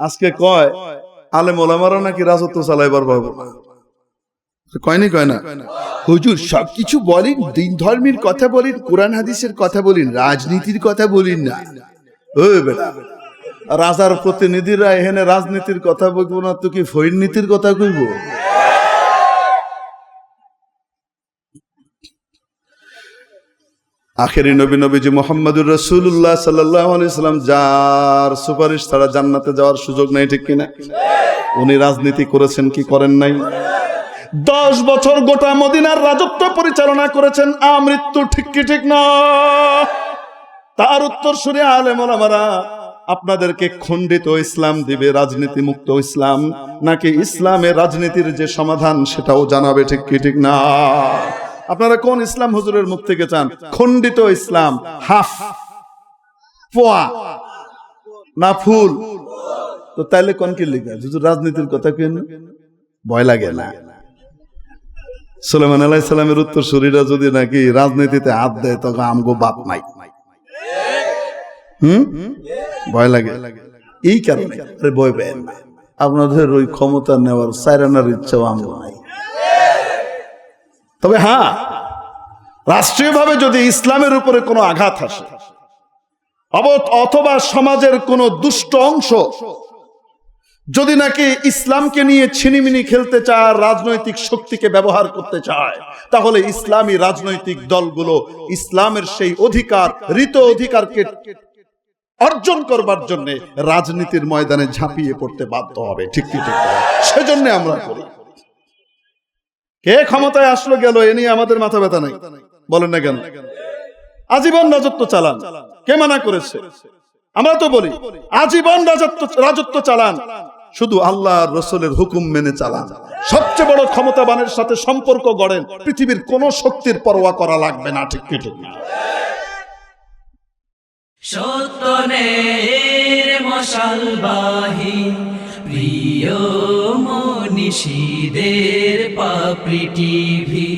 আজকে কয় আলেম ওলামারা নাকি রাজত্ব চালাইবার পাবো না কয়নি কয় না? হুজুর সবকিছু বলেন দিন ধর্মের কথা বলেন কোরআন হাদিসের কথা বলেন রাজনীতির কথা বলেন না। ও বেটা রাজার প্রতিনিধিরা এখানে রাজনীতির কথা বলব না তো কি ফৈর নীতির কথা কইব? আখেরি নবী নবীজি মোহাম্মদুর রসুল্লাহ সাল্লাম, যার সুপারিশ ছাড়া জান্নাতে যাওয়ার সুযোগ নাই, ঠিক কিনা? উনি রাজনীতি করেছেন কি করেন নাই? দশ বছর গোটা মদিনার রাজত্ব পরিচালনা করেছেন আমৃত্যু ঠিক কি ঠিক না? তার উত্তর সুরে আলেম ওলামারা, আপনাদেরকে খণ্ডিত ইসলাম দিবে রাজনীতি মুক্ত ইসলাম, নাকি ইসলামের রাজনীতির যে সমাধান সেটাও জানাবে ঠিক কি ঠিক না? আপনারা কোন ইসলাম হুজুরের মুখ থেকে চান? খণ্ডিত ইসলাম। হাফ। পোয়া। না ফুল। তো তাইলে কোন কি লিখা হুজুর রাজনীতির কথা কেন ভয় লাগে না। সুলেমান আলাইসালামের উত্তর শরীরা যদি নাকি রাজনীতিতে হাত দেয়, তখন আমগো বাপ নাই। হুম? ভয় লাগে। এই কারণে ভয় পেন না। আপনাদের ওই ক্ষমতা নেওয়ার সাইরানার ইচ্ছাও আমগো নাই। তবে হ্যাঁ রাষ্ট্রীয়ভাবে যদি ইসলামের উপরে কোনো আঘাত আসে অথবা সমাজের কোনো দুষ্ট অংশ যদি নাকি ইসলামকে নিয়ে ছিনিমিনি খেলতে চায়, রাজনৈতিক শক্তিকে ব্যবহার করতে চায়, তাহলে ইসলামী রাজনৈতিক দলগুলো ইসলামের সেই অধিকার ঋত অধিকারকে অর্জন করবার জন্য রাজনীতির ময়দানে ঝাঁপিয়ে পড়তে বাধ্য হবে। ঠিক ঠিক সেজন্য আমরা করি। কে ক্ষমতায় আসলো, গেল, এ নিয়ে আমাদের মাথা ব্যথা নাই। বলেন না কেন? আজীবন রাজত্ব চালান। কে মানা করেছে? আমরা তো বলি, আজীবন রাজত্ব রাজত্ব চালান। শুধু আল্লাহ রসুলের হুকুম মেনে চালান। সবচেয়ে বড় ক্ষমতাবানের সাথে সম্পর্ক গড়েন, পৃথিবীর কোন শক্তির পরোয়া করা লাগবে না, ঠিক ঠিক না? সত্যনের মশালবাহী মনীষীদের পাপড়ি টিভি।